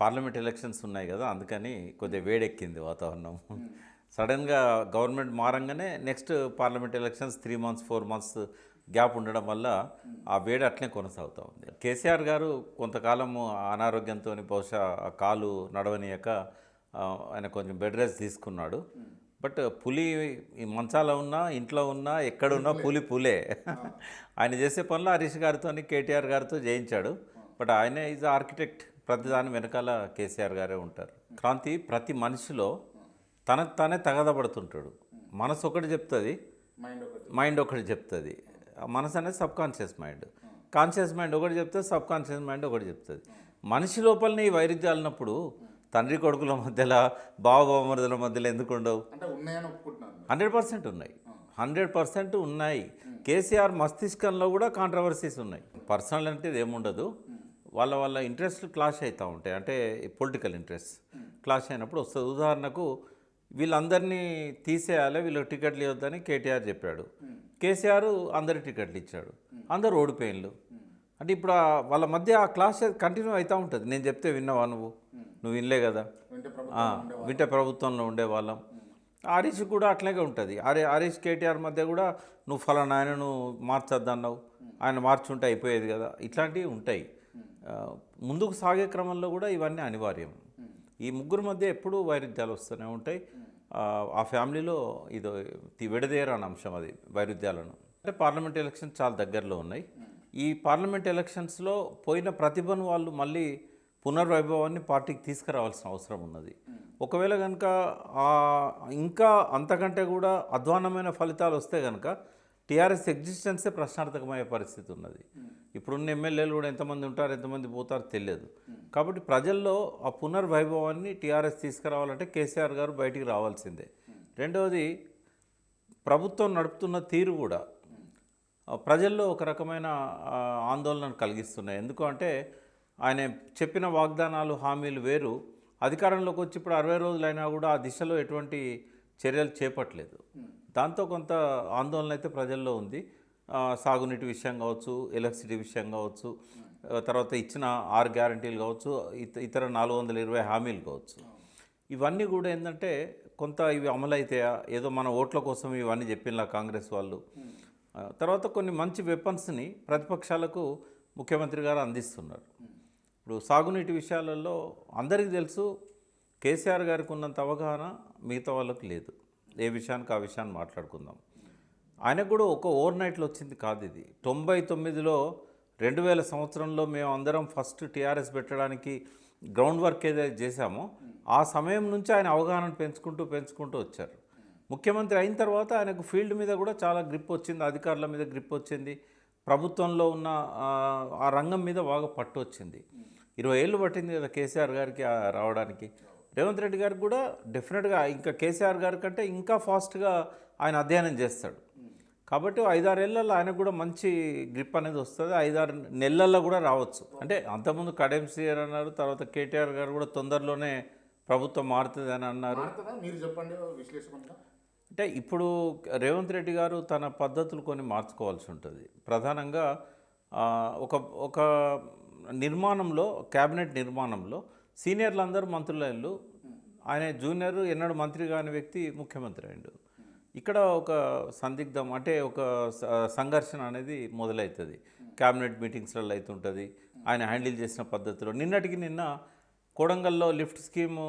Parliament elections ఉన్నాయి కదా అందుకని కొద్దిగా వేడెక్కింది వాతావరణం. సడన్గా government మారంగానే next parliament elections three months four months gap ఉండడం వల్ల ఆ వేడి అట్లే కొనసాగుతూ ఉంది. కేసీఆర్ గారు కొంతకాలము అనారోగ్యంతో బహుశా కాలు నడవనీయక ఆయన కొంచెం బెడ్ రెస్ట్ తీసుకున్నాడు. బట్ పులి ఈ మంచాల ఉన్నా ఇంట్లో ఉన్నా ఎక్కడున్నా పులి. పులే ఆయన చేసే పనులు హరీష్ గారితో కేటీఆర్ గారితో చేయించాడు. బట్ ఆయనే ఈజ్ ఆర్కిటెక్ట్. ప్రతి దాని వెనకాల కేసీఆర్ గారే ఉంటారు. క్రాంతి ప్రతి మనిషిలో తనకు తానే తగదపడుతుంటాడు. మనసు ఒకటి చెప్తుంది మైండ్ ఒకటి చెప్తుంది. మనసు అనేది subconscious mind. Conscious mind ఒకటి చెప్తే సబ్ కాన్షియస్ మైండ్ ఒకటి చెప్తుంది. మనిషి లోపలనే ఈ వైరుధ్యాలు ఉన్నప్పుడు తండ్రి కొడుకుల మధ్యలో బావ బావమరుదుల మధ్యలో ఎందుకు ఉండవు? హండ్రెడ్ పర్సెంట్ ఉన్నాయి. హండ్రెడ్ పర్సెంట్ ఉన్నాయి. కేసీఆర్ మస్తిష్కంలో కూడా కాంట్రవర్సీస్ ఉన్నాయి. పర్సనల్ అంటే ఏముండదు వాళ్ళ వాళ్ళ ఇంట్రెస్ట్లు క్లాష్ అవుతూ ఉంటాయి. అంటే పొలిటికల్ ఇంట్రెస్ట్ క్లాష్ అయినప్పుడు వస్తుంది. ఉదాహరణకు వీళ్ళందరినీ తీసేయాలి వీళ్ళకి టికెట్లు ఇవ్వద్దని కేటీఆర్ చెప్పాడు. కేసీఆర్ అందరి టికెట్లు ఇచ్చాడు. అందరు ఓడిపోయిన్లు. అంటే ఇప్పుడు వాళ్ళ మధ్య ఆ క్లాష్ కంటిన్యూ అవుతూ ఉంటుంది. నేను చెప్తే విన్నావా నువ్వు? నువ్వు వినలే కదా? వింటే ప్రభుత్వంలో ఉండేవాళ్ళం హరీష్ కూడా అట్లాగే ఉంటుంది. హరి హరీష్ కేటీఆర్ మధ్య కూడా నువ్వు ఫలానా ఆయనను మార్చొద్దన్నావు. ఆయన మార్చుంటే అయిపోయేది కదా. ఇట్లాంటివి ఉంటాయి. ముందుకు సాగే క్రమంలో కూడా ఇవన్నీ అనివార్యం. ఈ ముగ్గురు మధ్య ఎప్పుడూ వైరుధ్యాలు వస్తూనే ఉంటాయి. ఆ, ఫ్యామిలీలో ఇదో తి- విడదీయరాని అంశం అది వైరుధ్యాలను. అంటే పార్లమెంట్ ఎలక్షన్స్ చాలా దగ్గరలో ఉన్నాయి. ఈ పార్లమెంట్ ఎలక్షన్స్లో పోయిన ప్రతిభను వాళ్ళు మళ్ళీ పునర్వైభవాన్ని పార్టీకి తీసుకురావాల్సిన అవసరం ఉన్నది. ఒకవేళ కనుక ఇంకా అంతకంటే కూడా అధ్వానమైన ఫలితాలు వస్తే కనుక టీఆర్ఎస్ ఎగ్జిస్టెన్సే ప్రశ్నార్థకమయ్యే పరిస్థితి ఉన్నది. ఇప్పుడున్న ఎమ్మెల్యేలు కూడా ఎంతమంది ఉంటారు ఎంతమంది పోతారో తెలియదు. కాబట్టి ప్రజల్లో ఆ పునర్వైభవాన్ని టీఆర్ఎస్ తీసుకురావాలంటే కేసీఆర్ గారు బయటికి రావాల్సిందే. రెండవది ప్రభుత్వం నడుపుతున్న తీరు కూడా ప్రజల్లో ఒక రకమైన ఆందోళనను కలిగిస్తున్నాయి. ఎందుకంటే ఆయన చెప్పిన వాగ్దానాలు హామీలు వేరు. అధికారంలోకి వచ్చి ఇప్పుడు అరవై రోజులైనా కూడా ఆ దిశలో ఎటువంటి చర్యలు చేపట్టలేదు. దాంతో కొంత ఆందోళన అయితే ప్రజల్లో ఉంది. సాగునీటి విషయం కావచ్చు ఎలక్ట్రిసిటీ విషయం కావచ్చు తర్వాత ఇచ్చిన ఆరు గ్యారంటీలు కావచ్చు ఇత- ఇతర నాలుగు వందల ఇరవై హామీలు కావచ్చు. ఇవన్నీ కూడా ఏంటంటే కొంత ఇవి అమలైతాయా? ఏదో మన ఓట్ల కోసం ఇవన్నీ చెప్పినలా కాంగ్రెస్ వాళ్ళు. తర్వాత కొన్ని మంచి వెపన్స్ని ప్రతిపక్షాలకు ముఖ్యమంత్రి గారు అందిస్తున్నారు. ఇప్పుడు సాగునీటి విషయాలలో అందరికీ తెలుసు కేసీఆర్ గారికి ఉన్నంత అవగాహన మిగతా వాళ్ళకు లేదు. ఏ విషయానికి ఆ విషయాన్ని మాట్లాడుకుందాం. ఆయనకు కూడా ఒక ఓవర్ నైట్లో వచ్చింది కాదు ఇది. తొంభై తొమ్మిదిలో రెండు వేల సంవత్సరంలో మేము అందరం ఫస్ట్ టీఆర్ఎస్ పెట్టడానికి గ్రౌండ్ వర్క్ ఏదైతే చేశామో ఆ సమయం నుంచి ఆయన అవగాహన పెంచుకుంటూ పెంచుకుంటూ వచ్చారు. ముఖ్యమంత్రి అయిన తర్వాత ఆయనకు ఫీల్డ్ మీద కూడా చాలా గ్రిప్ వచ్చింది అధికారుల మీద గ్రిప్ వచ్చింది ప్రభుత్వంలో ఉన్న ఆ, రంగం మీద బాగా పట్టు వచ్చింది. ఇరవై ఏళ్ళు పట్టింది కదా కేసీఆర్ గారికి రావడానికి. రేవంత్ రెడ్డి గారికి కూడా డెఫినెట్గా ఇంకా కేసీఆర్ గారి కంటే ఇంకా ఫాస్ట్గా ఆయన అధ్యయనం చేస్తాడు. కాబట్టి ఐదారేళ్ళలో ఆయనకు కూడా మంచి గ్రిప్ అనేది వస్తుంది. ఐదారు నెలల్లో కూడా రావచ్చు. అంటే అంతకుముందు కడెం సీఆర్ అన్నారు తర్వాత కేటీఆర్ గారు కూడా తొందరలోనే ప్రభుత్వం మారుతుంది అని అన్నారు. మీరు చెప్పండి విశ్లేషకులుగా అంటే ఇప్పుడు రేవంత్ రెడ్డి గారు తన పద్ధతులు కొన్ని మార్చుకోవాల్సి ఉంటుంది. ప్రధానంగా ఒక ఒక నిర్మాణంలో క్యాబినెట్ నిర్మాణంలో సీనియర్లు అందరూ మంత్రులైన్లు ఆయన జూనియర్ ఎన్నడూ మంత్రి కాని వ్యక్తి ముఖ్యమంత్రి అయ్యిండు ఇక్కడ ఒక సందిగ్ధం అంటే ఒక స- సంఘర్షణ అనేది మొదలవుతుంది క్యాబినెట్ మీటింగ్స్లలో అవుతుంటుంది ఆయన హ్యాండిల్ చేసిన పద్ధతిలో. నిన్నటికి నిన్న కోడంగల్లో లిఫ్ట్ స్కీము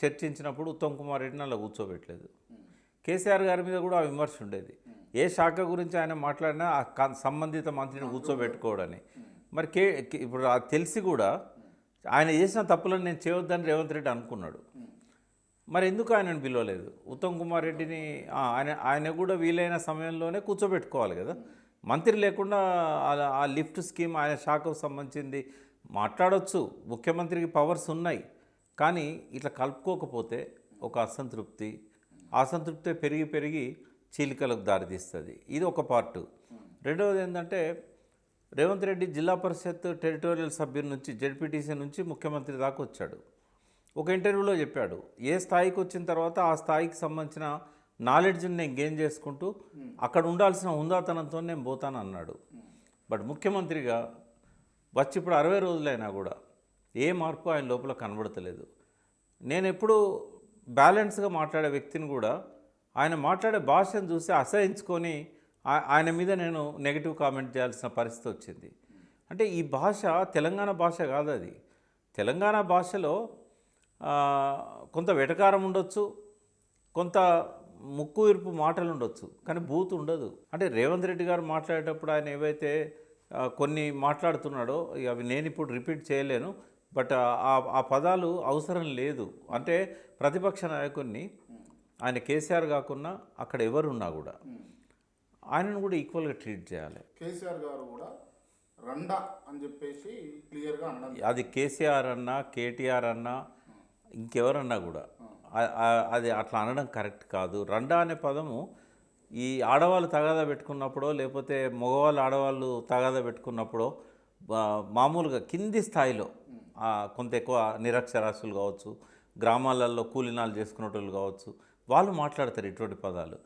చర్చించినప్పుడు ఉత్తమ్ కుమార్ రెడ్డిని అలా కూర్చోబెట్టలేదు. కేసీఆర్ గారి మీద కూడా ఆ విమర్శ ఉండేది. ఏ శాఖ గురించి ఆయన మాట్లాడినా ఆ సంబంధిత మంత్రిని కూర్చోబెట్టుకోవడని మరి కే కే- ఇప్పుడు అది తెలిసి కూడా ఆయన చేసిన తప్పులను నేను చేయొద్దని రేవంత్ రెడ్డి అనుకున్నాడు. మరి ఎందుకు ఆయనను పిలవలేదు? ఉత్తమ్ కుమార్ రెడ్డిని ఆయన ఆయన కూడా వీలైన సమయంలోనే కూర్చోబెట్టుకోవాలి కదా. మంత్రి లేకుండా ఆ- ఆ లిఫ్ట్ స్కీమ్ ఆయన శాఖకు సంబంధించింది మాట్లాడొచ్చు. ముఖ్యమంత్రికి పవర్స్ ఉన్నాయి. కానీ ఇట్లా కలుపుకోకపోతే ఒక అసంతృప్తి అసంతృప్తి పెరిగి పెరిగి చీలికలకు దారితీస్తుంది. ఇది ఒక పార్ట్. రెండవది ఏంటంటే రేవంత్ రెడ్డి జిల్లా పరిషత్ టెరిటోరియల్ సభ్యుల నుంచి జడ్పీటీసీ నుంచి ముఖ్యమంత్రి దాకా వచ్చాడు. ఒక ఇంటర్వ్యూలో చెప్పాడు ఏ స్థాయికి వచ్చిన తర్వాత ఆ స్థాయికి సంబంధించిన నాలెడ్జ్ని నేను గెయిన్ చేసుకుంటూ అక్కడ ఉండాల్సిన హుందాతనంతో నేను పోతాను అన్నాడు. బట్ ముఖ్యమంత్రిగా వచ్చి ఇప్పుడు అరవై రోజులైనా కూడా ఏ మార్పు ఆయన లోపల కనబడతలేదు. నేను ఎప్పుడు బ్యాలెన్స్గా మాట్లాడే వ్యక్తిని కూడా ఆయన మాట్లాడే భాషను చూసి అసహించుకొని ఆయన మీద నేను నెగిటివ్ కామెంట్ చేయాల్సిన పరిస్థితి వచ్చింది. అంటే ఈ భాష తెలంగాణ భాష కాదు అది. తెలంగాణ భాషలో కొంత వెటకారం ఉండొచ్చు కొంత ముక్కు ఇరుపు మాటలు ఉండొచ్చు కానీ బూత్ ఉండదు. అంటే రేవంత్ రెడ్డి గారు మాట్లాడేటప్పుడు ఆయన ఏవైతే కొన్ని మాట్లాడుతున్నాడో ఇక అవి నేను ఇప్పుడు రిపీట్ చేయలేను బట్ ఆ- ఆ పదాలు అవసరం లేదు. అంటే ప్రతిపక్ష నాయకుడిని ఆయన కేసీఆర్ కాకుండా అక్కడ ఎవరున్నా కూడా. ఆయనను కూడా ఈక్వల్గా ట్రీట్ చేయాలి. కేసీఆర్ గారు కూడా రండా అని చెప్పేసి క్లియర్గా అనడం అది కేసీఆర్ అన్నా కేటీఆర్ అన్నా ఇంకెవరన్నా కూడా. అది అట్లా అనడం కరెక్ట్ కాదు. రండా అనే పదము ఈ ఆడవాళ్ళు తగాదా పెట్టుకున్నప్పుడో లేకపోతే మగవాళ్ళు ఆడవాళ్ళు తగాదా పెట్టుకున్నప్పుడో మామూలుగా కింది స్థాయిలో కొంత ఎక్కువ నిరక్షరాస్యులు కావచ్చు గ్రామాలలో కూలినాలు చేసుకునేటోళ్ళు కావచ్చు వాళ్ళు మాట్లాడతారు ఇటువంటి పదాలు.